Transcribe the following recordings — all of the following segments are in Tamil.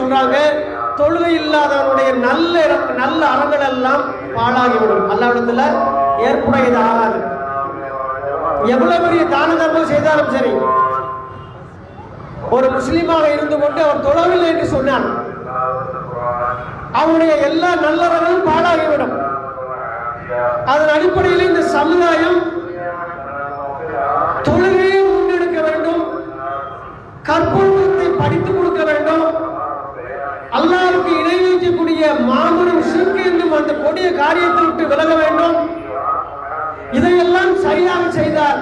சொல்றாங்க தொழுகை இல்லாதவனுடைய நல்ல இடம் நல்ல அறங்கள் எல்லாம் பாழாகிவிடும். அல்லாவிடத்துல ஏற்புடையது ஆகாது. எவ்வளவு பெரிய தான தர்மம் செய்தாலும் சரி ஒரு முஸ்லீமாக இருந்து கொண்டு அவர் தொழவில்லை என்று சொன்னார் அவனுடைய எல்லா நல்லறங்களும் பாழாகிவிடும். அதன் அடிப்படையில் இந்த சமுதாயம் தொழுகையை முன்னெடுக்க வேண்டும் கற்பொழுக்கத்தை படித்துக் கொடுக்க வேண்டும் அல்லாவுக்கு இணை வைக்கக்கூடிய மாபெரும் சிறுக்கு என்றும் அந்த கொடிய காரியத்தை விட்டு விலக வேண்டும் இதையெல்லாம் சரியாக செய்தால்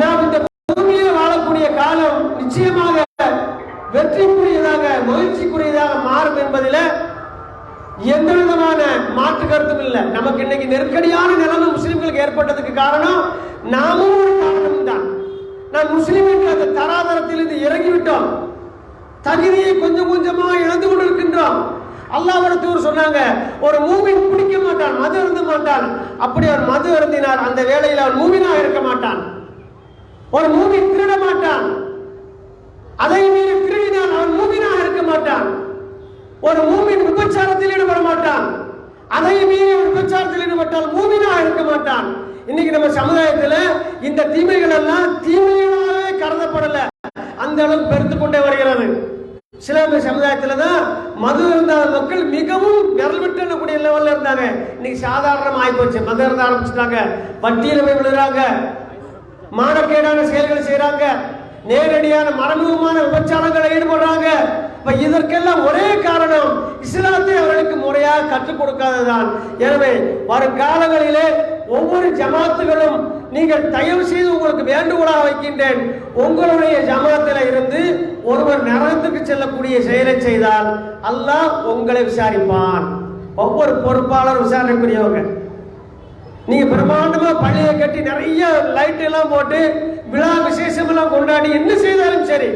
நாம் இந்த பூமியில் வாழக்கூடிய காலம் நிச்சயமாக வெற்றிக்குரியதாக மகிழ்ச்சிக்குரியதாக மாறும் என்பதில் எந்த விதமான மாற்று கருத்தும் இல்லை. நமக்கு இன்னைக்கு நெருக்கடியான நிலைமை முஸ்லிம்களுக்கு ஏற்பட்டதுக்கு காரணம் நாமும் ஒரு காரணம் தான். நான் முஸ்லிம் என்ற அந்த தராதரத்திலிருந்து இறங்கிவிட்டோம். தகுதியை கொஞ்சம் கொஞ்சமாக இழந்து கொண்டிருக்கின்றோம். அல்லாஹ் சொன்னாங்க ஒரு மூவின் குடிக்க மாட்டான் மது அருந்த மாட்டான். அப்படி அவர் மது அருந்தினார் அந்த வேளையில் அவர் மூவினாக இருக்க மாட்டான். ஒரு மூமின் திருட மாட்டான். அதை மீறி திருடினால் அவன் மூமினாக இருக்க மாட்டான். ஒரு மூமின் விபச்சாரத்தில் ஈடுபட மாட்டான். அதை மீறி ஒரு விபச்சாரத்தில் ஈடுபட்டால் மூமினாக இருக்க மாட்டான். இன்னைக்கு நம்ம சமுதாயத்துல இந்த தீமைகள் எல்லாம் தீமைகளாகவே கருதப்படல. அந்த அளவுக்கு பெருத்து கொண்டே வருகிறது. சில சமுதாயத்தில் சமுதாயத்துல தான் மது இருந்த மக்கள் மிகவும் விரல் விட்டு லெவலில் லெவல்ல இருந்தாங்க. இன்னைக்கு சாதாரணமா ஆயிப்போச்சு. மது இருந்த ஆரம்பிச்சுட்டாங்க. வட்டியில போய் விழுறாங்க. மானக்கேடான செயல்களை செய்கிறாங்க நேரடியான மறைமுகமான விபச்சாரங்களை ஈடுபடுறாங்க. இப்ப இதற்கெல்லாம் ஒரே காரணம் இஸ்லாத்தை அவர்களுக்கு முறையாக கற்றுக் கொடுக்காததான் எனவே வரும் காலங்களிலே ஒவ்வொரு ஜமாத்துகளும் நீங்கள் தயவு செய்து உங்களுக்கு வேண்டுகோளாக வைக்கின்றேன். உங்களுடைய ஜமாத்தில் இருந்து ஒருவர் நரகத்துக்கு செல்லக்கூடிய செயலை செய்தால் அல்லாஹ் உங்களை விசாரிப்பான். ஒவ்வொரு பொறுப்பாளர் விசாரணைக்குரியவங்க நீங்க பிரம்மாண்டமா பள்ளியை கட்டி நிறைய லைட் எல்லாம் போட்டு விழா விசேஷம் எல்லாம் கொண்டாடி என்ன செய்தாலும் சரி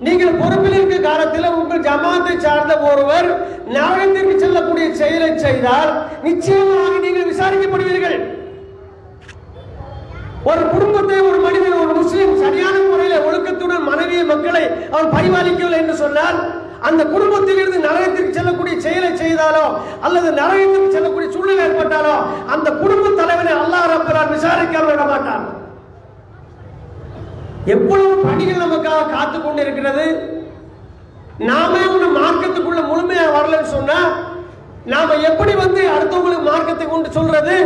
நீங்கள் பொறுப்பில் இருக்க காலத்தில் உங்கள் ஜமாத்தை சார்ந்த ஒருவர் நரகத்திற்கு செல்லக்கூடிய செயலை செய்தால் நிச்சயமாக நீங்கள் விசாரிக்கப்படுவீர்கள். ஒரு குடும்பத்தை ஒரு மனிதன் ஒரு முஸ்லிம் சரியான முறையில் ஒழுக்கத்துடன் மனைவியை மக்களை அவன் பரிபாலிக்கவில்லை என்று சொன்னால் அந்த குடும்பத்தில் இருந்து நரகத்திற்கு செல்லக்கூடிய செயலை செய்தாலோ அல்லது நரகத்திற்கு செல்லக்கூடிய சூழ்நிலை ஏற்பட்டாலோ அந்த குடும்ப தலைவனை அல்லாஹ் ரப்பரால் விசாரிக்காமல் விட மாட்டார் எவ்வளவு பணிகள் நமக்காக காத்து கொண்டு இருக்கிறது நாமே ஒன்று மார்க்கத்துக்குள்ள முழுமையா வரலன்னு சொன்னா நாம எப்படி வந்து அடுத்தவங்களுக்கு மார்க்கத்தை கொண்டு சொல்றது?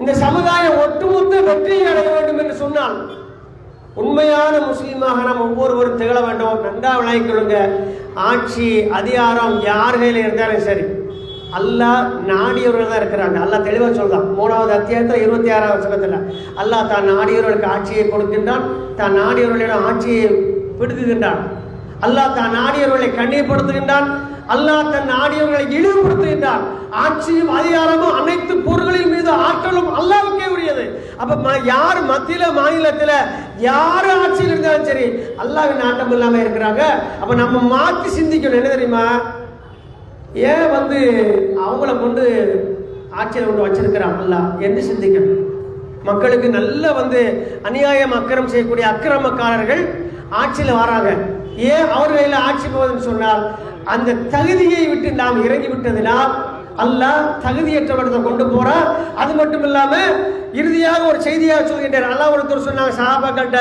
இந்த சமுதாயம் ஒட்டுமொத்த வெற்றியை அடைய வேண்டும் என்று சொன்னால் உண்மையான முஸ்லீமாக நாம் ஒவ்வொருவரும் திகழ வேண்டும். நன்றா விளங்கிக் கொள்ளுங்க. ஆட்சி அதிகாரம் யார் கையில் இருந்தாலும் சரி அல்லாஹ் நாடியவர்கள் தான் இருக்கிறாங்க. அல்லா தெளிவாக சொல்லலாம் மூணாவது அத்தியாயத்தில் இருபத்தி ஆறாவது வசனத்தில் அல்லாஹ் தான் நாடியவர்களுக்கு ஆட்சியை கொடுக்கின்றான் தான் நாடியவர்களிடம் ஆட்சியை பிடுங்குகின்றான் அல்லாஹ் தான் நாடியவர்களை கண்ணியப்படுத்துகின்றான் அல்லாஹ் தன் ஆடியவர்களை இழிவுபடுத்துகின்றான் ஆட்சியும் அதிகாரமும் அனைத்து பொருள்களின் மீது ஆற்றலும் அல்லாவுக்கே உரியது. அப்ப ம- யார் மத்தியில மாநிலத்துல யார் ஆட்சியில் இருந்தாலும் சரி அல்லாவின் நாட்டம் இல்லாம இருக்கிறாங்க. அப்ப நம்ம மாத்தி சிந்திக்கணும். என்ன தெரியுமா? ஏன் வந்து அவங்கள கொண்டு ஆட்சியில் கொண்டு வச்சிருக்கிறான் அல்லாஹ்? என்று சிந்திக்கணும்? மக்களுக்கு நல்ல வந்து அநியாயம் அக்கிரம் செய்யக்கூடிய அக்கிரமக்காரர்கள் ஆட்சியில் வராங்க. ஏன் அவர் கையில் ஆட்சி போகுதுன்னு சொன்னால் அந்த தகுதியை விட்டு நாம் இறங்கி விட்டதினால் அல்லாஹ் தகுதியற்றவர்களை கொண்டு போறான் அது மட்டும் இல்லாம இறுதியாக ஒரு செய்தியாக சொல்கின்றார் அல்லாஹ் ஒருத்தர் சொன்னாங்க சஹாபாக்கள்கிட்ட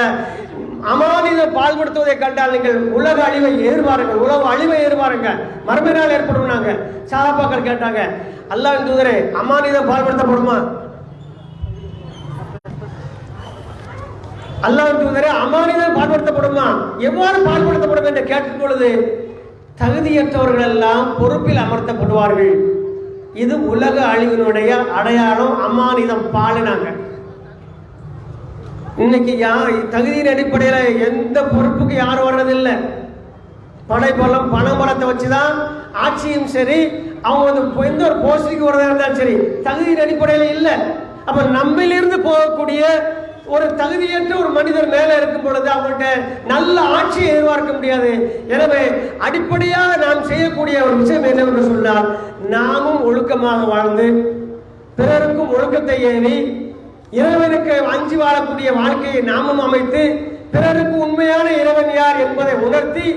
அமானித பால்படுத்துவதை கண்டால் நீங்கள் உலக அழிவை ஏறுவாருங்கள் உலக அழிவை எதிர்பாருங்க மறுமையினால் ஏற்படும் நாங்க சாபாக்கள் கேட்டாங்க அல்லாஹ் தூதரே அமானித பால்படுத்தப்படுமா? அல்லாஹ் தூதரே அமானித பால்படுத்தப்படுமா? எவ்வாறு பால்படுத்தப்படும்? என்று கேட்கும் பொழுது தகுதியற்றவர்கள் எல்லாம் பொறுப்பில் அமர்த்தப்படுவார்கள். இது உலக அழிவினுடைய அடையாளம் அமானிதம் பாலினாங்க. இன்னைக்கு யா தகுதியின் அடிப்படையில் எந்த பொறுப்புக்கு யாரும் வர்றதில்லை. படைபலம் பணபலத்தை வச்சு தான் ஆட்சியும் சரி அவங்க வந்து எந்த ஒரு போஸ்டிக்கு வரதா இருந்தாலும் சரி தகுதியின் அடிப்படையில் இல்லை. அப்ப நம்மிலிருந்து போகக்கூடிய ஒரு தகுதியற்ற ஒரு மனிதர் மேலே இருக்கும் பொழுது அவங்கள்ட்ட நல்ல ஆட்சியை எதிர்பார்க்க முடியாது. எனவே அடிப்படையாக நாம் செய்யக்கூடிய ஒரு விஷயம் என்னவென்று சொன்னால் நாமும் ஒழுக்கமாக வாழ்ந்து பிறருக்கும் ஒழுக்கத்தை ஏவி இறைவனுக்கு அஞ்சி வாழக்கூடிய வாழ்க்கையை நாமும் அமைத்து பிறருக்கு உண்மையான இறைவன் யார் என்பதை உணர்த்தி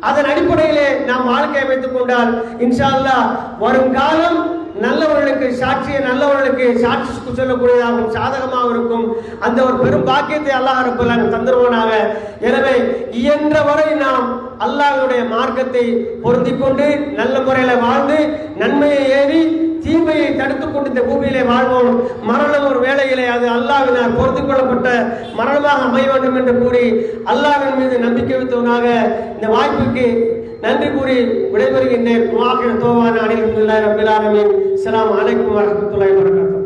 அதன் அடிப்படையிலே நாம் வாழ்க்கை அமைத்துக் கொண்டால் இன்ஷா அல்லாஹ் வரும் காலம் நல்லவர்களுக்கு சாட்சியை நல்லவர்களுக்கு சாட்சி சொல்லக்கூடியதாகவும் சாதகமாகவும் இருக்கும். அந்த ஒரு பெரும் பாக்கியத்தை அல்லாஹ் இருப்பதாக தந்துருவனாக. எனவே இயன்ற வரை நாம் அல்லாஹுடைய மார்க்கத்தை பொருந்திக் கொண்டு நல்ல முறையில் வாழ்ந்து நன்மையை ஏறி தீமையை தடுத்துக் கொண்டு இந்த பூமியிலே வாழ்வோம். மரணம் ஒரு வேளையிலே அது அல்லாவினால் பொறுத்து கொள்ளப்பட்ட மரணமாக அமைய வேண்டும் என்று கூறி அல்லாவின் மீது நம்பிக்கை வைத்தவனாக இந்த வாய்ப்புக்கு நன்றி கூறி விடைபெறுகின்றேன். வாக்கின தோவான அணில் ரபில் ஆலமீன். அஸ்ஸலாமு அலைக்கும் வரஹ்மத்துல்லாஹி